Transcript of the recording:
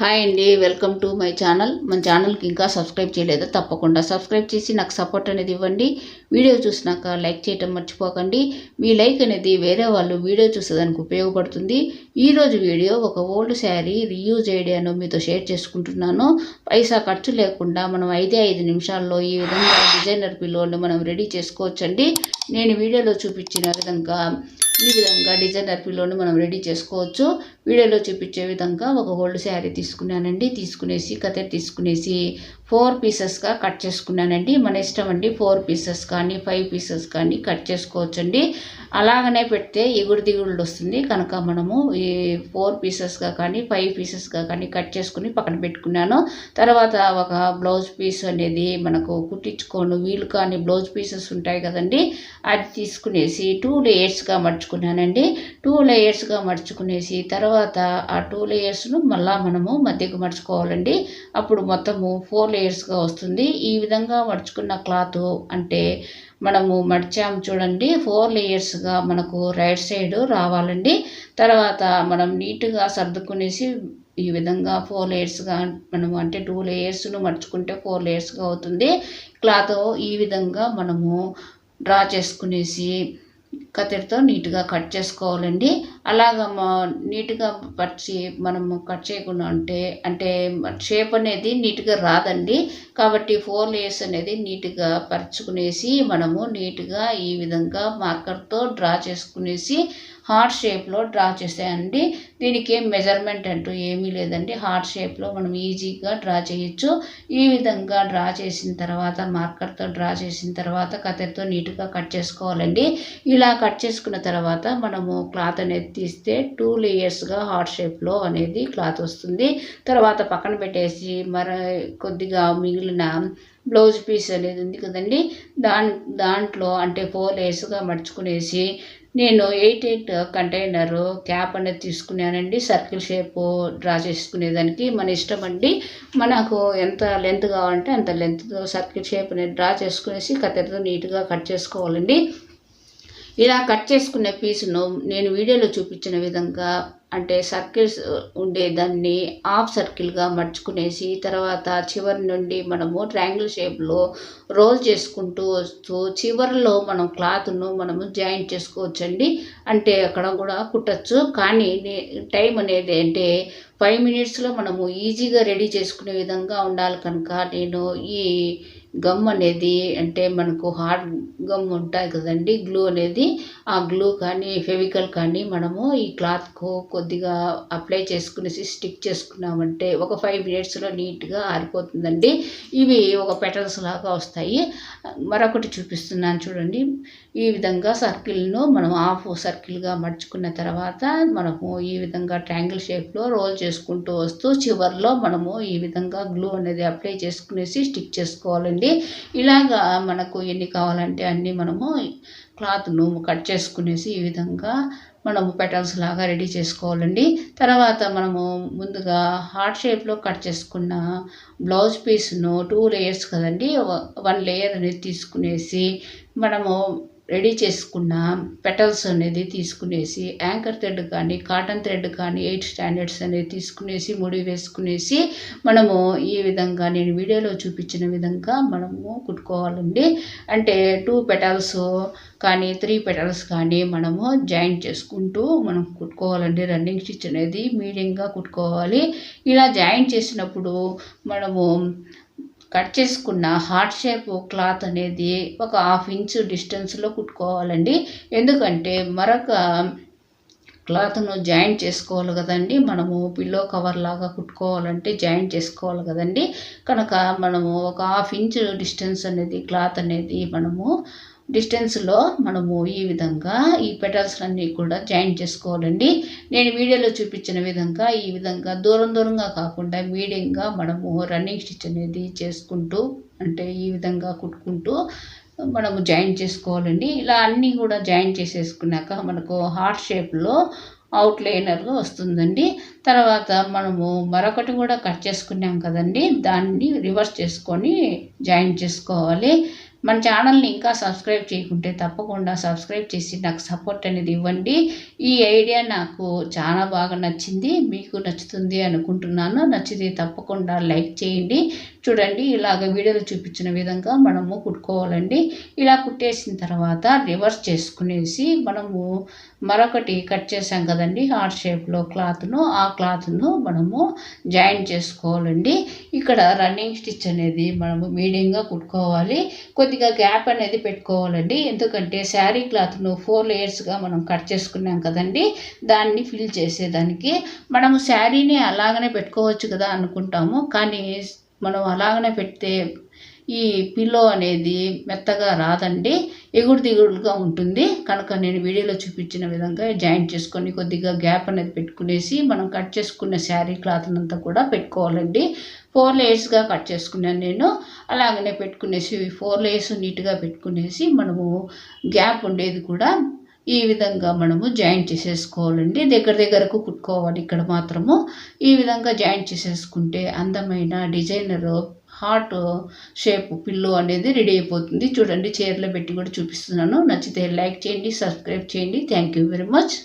Hi అండి welcome to my channel మన ఛానల్కి ఇంకా సబ్స్క్రైబ్ చేయలేదా? తప్పకుండా సబ్స్క్రైబ్ చేసి నాకు సపోర్ట్ అనేది ఇవ్వండి. వీడియో చూసినాక లైక్ చేయటం మర్చిపోకండి. మీ లైక్ అనేది వేరే వాళ్ళు వీడియో చూసేదానికి ఉపయోగపడుతుంది. ఈరోజు వీడియో ఒక ఓల్డ్ శారీ రీయూజ్ ఐడియాను మీతో షేర్ చేసుకుంటున్నాను. పైసా ఖర్చు లేకుండా మనం ఐదే ఐదు నిమిషాల్లో ఈ విధంగా డిజైనర్ పిల్లోని మనం రెడీ చేసుకోవచ్చండి. నేను వీడియోలో చూపించిన విధంగా ఈ విధంగా డిజైనర్ పిల్లోని మనం రెడీ చేసుకోవచ్చు. వీడియోలో చూపించే విధంగా ఒక ఓల్డ్ శారీ తీసుకున్నానండి. తీసుకునేసి కథ తీసుకునేసి ఫోర్ పీసెస్గా కట్ చేసుకున్నానండి. మన ఇష్టం అండి ఫోర్ పీసెస్ కానీ ఫైవ్ పీసెస్ కానీ కట్ చేసుకోవచ్చండి. అలాగనే పెడితే ఎగుడు దిగుళ్ళు వస్తుంది. కనుక మనము ఈ ఫోర్ పీసెస్గా కానీ ఫైవ్ పీసెస్గా కానీ కట్ చేసుకుని పక్కన పెట్టుకున్నాను. తర్వాత ఒక బ్లౌజ్ పీస్ అనేది మనకు కుట్టించుకోను. వీలు కానీ బ్లౌజ్ పీసెస్ ఉంటాయి కదండి. అది తీసుకునేసి టూ లేయర్స్గా మర్చుకున్నానండి టూ లేయర్స్గా మర్చుకునేసి తర్వాత ఆ టూ లేయర్స్ను మళ్ళీ మనము మధ్యకు మర్చుకోవాలండి అప్పుడు మొత్తము ఫోర్ లేయర్స్గా వస్తుంది. ఈ విధంగా మడుచుకున్న క్లాత్ అంటే మనము మడిచాము చూడండి. ఫోర్ లేయర్స్గా మనకు రైట్ సైడ్ రావాలండి. తర్వాత మనం నీట్గా సర్దుకునేసి ఈ విధంగా ఫోర్ లేయర్స్గా మనము అంటే టూ లేయర్స్ను మడుచుకుంటే ఫోర్ లేయర్స్గా అవుతుంది. క్లాత్ ఈ విధంగా మనము డ్రా చేసుకునేసి కత్తెరతో నీట్గా కట్ చేసుకోవాలండి. అలాగ నీట్గా పరిచి మనము కట్ చేయకుండా ఉంటే అంటే షేప్ అనేది నీట్గా రాదండి. కాబట్టి ఫోర్ లేయర్స్ అనేది నీట్గా పరుచుకునేసి మనము నీట్గా ఈ విధంగా మార్కర్తో డ్రా చేసుకునేసి హార్ట్ షేప్లో డ్రా చేసేయండి. దీనికి ఏం మెజర్మెంట్ అంటూ ఏమీ లేదండి. హార్ట్ షేప్లో మనం ఈజీగా డ్రా చేయొచ్చు. ఈ విధంగా డ్రా చేసిన తర్వాత మార్కర్తో డ్రా చేసిన తర్వాత కత్తెరతో నీట్గా కట్ చేసుకోవాలండి. ఇలా కట్ చేసుకున్న తర్వాత మనము క్లాత్ అనేది తీస్తే టూ లేయర్స్గా హార్ట్ షేప్లో అనేది క్లాత్ వస్తుంది. తర్వాత పక్కన పెట్టేసి మరి కొద్దిగా మిగిలిన బ్లౌజ్ పీస్ అనేది ఉంది కదండి. దాని దాంట్లో అంటే ఫోర్ లేయర్స్గా మడుచుకునేసి నేను ఎయిట్ ఎయిట్ కంటైనర్ క్యాప్ అనేది తీసుకున్నానండి. సర్కిల్ షేప్ డ్రా చేసుకునేదానికి మన ఇష్టం అండి. మనకు ఎంత లెంత్ కావాలంటే అంత లెంత్తో సర్కిల్ షేప్ అనేది డ్రా చేసుకునేసి కత్తెరతో నీట్గా కట్ చేసుకోవాలండి. ఇలా కట్ చేసుకునే పీసును నేను వీడియోలో చూపించిన విధంగా అంటే సర్కిల్స్ ఉండే దాన్ని హాఫ్ సర్కిల్గా మర్చుకునేసి తర్వాత చివరి నుండి మనము ట్రయాంగిల్ షేప్లో రోల్ చేసుకుంటూ వస్తూ చివరిలో మనం క్లాత్ను మనము జాయింట్ చేసుకోవచ్చండి. అంటే అక్కడ కూడా కుట్టచ్చు. కానీ టైం అనేది అంటే ఫైవ్ మినిట్స్లో మనము ఈజీగా రెడీ చేసుకునే విధంగా ఉండాలి కనుక నేను ఈ గమ్ అనేది అంటే మనకు హార్డ్ గమ్ ఉంటాయి కదండి. గ్లూ అనేది ఆ గ్లూ కానీ ఫెవికల్ కానీ మనము ఈ క్లాత్కు కొద్దిగా అప్లై చేసుకునేసి స్టిక్ చేసుకున్నామంటే ఒక ఫైవ్ మినిట్స్లో నీట్గా ఆరిపోతుందండి. ఇవి ఒక పెటల్స్ లాగా వస్తాయి. మరొకటి చూపిస్తున్నాను చూడండి. ఈ విధంగా సర్కిల్ను మనం హాఫ్ సర్కిల్గా మడుచుకున్న తర్వాత మనము ఈ విధంగా ట్రయాంగిల్ షేప్లో రోల్ చేసుకుంటూ వస్తూ చివరిలో మనము ఈ విధంగా గ్లూ అనేది అప్లై చేసుకునేసి స్టిక్ చేసుకోవాలండి. ఇలాగా మనకు ఎన్ని కావాలంటే అన్నీ మనము క్లాత్ను కట్ చేసుకునేసి ఈ విధంగా మనము పెటల్స్ లాగా రెడీ చేసుకోవాలండి. తర్వాత మనము ముందుగా హార్ట్ షేప్లో కట్ చేసుకున్న బ్లౌజ్ పీస్ను టూ లేయర్స్ కదండి వన్ లేయర్ అనేది తీసుకునేసి మనము రెడీ చేసుకున్న పెటల్స్ అనేది తీసుకునేసి యాంకర్ థ్రెడ్ కానీ కాటన్ థ్రెడ్ కానీ ఎయిట్ స్టాండర్డ్స్ అనేది తీసుకునేసి ముడి వేసుకునేసి మనము ఈ విధంగా నేను వీడియోలో చూపించిన విధంగా మనము కుట్టుకోవాలండి. అంటే టూ పెటల్స్ కానీ త్రీ పెటల్స్ కానీ మనము జాయింట్ చేసుకుంటూ మనం కుట్టుకోవాలండి. రన్నింగ్ స్టిచ్ అనేది మీడియంగా కుట్టుకోవాలి. ఇలా జాయింట్ చేసినప్పుడు మనము కట్ చేసుకున్న హార్ట్ షేప్ క్లాత్ అనేది ఒక హాఫ్ ఇంచ్ డిస్టెన్స్లో కుట్టుకోవాలండి. ఎందుకంటే మరొక క్లాత్ను జాయింట్ చేసుకోవాలి కదండి. మనము పిల్లో కవర్ లాగా కుట్టుకోవాలంటే జాయింట్ చేసుకోవాలి కదండి. కనుక మనము ఒక హాఫ్ ఇంచ్ డిస్టెన్స్ అనేది క్లాత్ అనేది మనము డిస్టెన్స్లో మనము ఈ విధంగా ఈ పెటల్స్ అన్నీ కూడా జాయింట్ చేసుకోవాలండి. నేను వీడియోలో చూపించిన విధంగా ఈ విధంగా దూరం దూరంగా కాకుండా మీడియంగా మనము రన్నింగ్ స్టిచ్ అనేది చేసుకుంటూ అంటే ఈ విధంగా కుట్టుకుంటూ మనము జాయిన్ చేసుకోవాలండి. ఇలా అన్నీ కూడా జాయిన్ చేసేసుకున్నాక మనకు హార్ట్ షేప్లో అవుట్లైనర్గా వస్తుందండి. తర్వాత మనము మరొకటి కూడా కట్ చేసుకున్నాం కదండి దాన్ని రివర్స్ చేసుకొని జాయిన్ చేసుకోవాలి. మన ఛానల్ని ఇంకా సబ్స్క్రైబ్ చేయకుంటే తప్పకుండా సబ్స్క్రైబ్ చేసి నాకు సపోర్ట్ అనేది ఇవ్వండి. ఈ ఐడియా నాకు చాలా బాగా నచ్చింది. మీకు నచ్చుతుంది అనుకుంటున్నాను. నచ్చితే తప్పకుండా లైక్ చేయండి. చూడండి ఇలాగ వీడియోలో చూపించిన విధంగా మనము కుట్టుకోవాలండి. ఇలా కుట్టేసిన తర్వాత రివర్స్ చేసుకునేసి మనము మరొకటి కట్ చేసాం కదండి హార్ట్ షేప్లో క్లాత్ను. ఆ క్లాత్ను మనము జాయిన్ చేసుకోవాలండి. ఇక్కడ రన్నింగ్ స్టిచ్ అనేది మనము మీడియంగా కుట్టుకోవాలి. కొద్దిగా గ్యాప్ అనేది పెట్టుకోవాలండి. ఎందుకంటే శారీ క్లాత్ను ఫోర్ లేయర్స్గా మనం కట్ చేసుకున్నాం కదండి దాన్ని ఫిల్ చేసేదానికి మనము శారీని అలాగనే పెట్టుకోవచ్చు కదా అనుకుంటాము. కానీ మనం అలాగనే పెడితే ఈ పిల్లో అనేది మెత్తగా రాదండి ఎగుడు దిగుడుగా ఉంటుంది. కనుక నేను వీడియోలో చూపించిన విధంగా జాయింట్ చేసుకొని కొద్దిగా గ్యాప్ అనేది పెట్టుకునేసి మనం కట్ చేసుకున్న శారీ క్లాత్ అంతా కూడా పెట్టుకోవాలండి. ఫోర్ లేయర్స్గా కట్ చేసుకున్నాను నేను. అలాగనే పెట్టుకునేసి ఫోర్ లేయర్స్ నీట్గా పెట్టుకునేసి మనము గ్యాప్ ఉండేది కూడా ఈ విధంగా మనము జాయింట్ చేసేసుకోవాలండి. దగ్గర దగ్గరకు కుట్టుకోవాలి. ఇక్కడ మాత్రము ఈ విధంగా జాయింట్ చేసేసుకుంటే అందమైన డిజైనర్ హార్ట్ షేప్ పిల్లు అనేది రెడీ అయిపోతుంది. చూడండి చీరలో పెట్టి కూడా చూపిస్తున్నాను. నచ్చితే లైక్ చేయండి సబ్స్క్రైబ్ చేయండి. Thank you very much.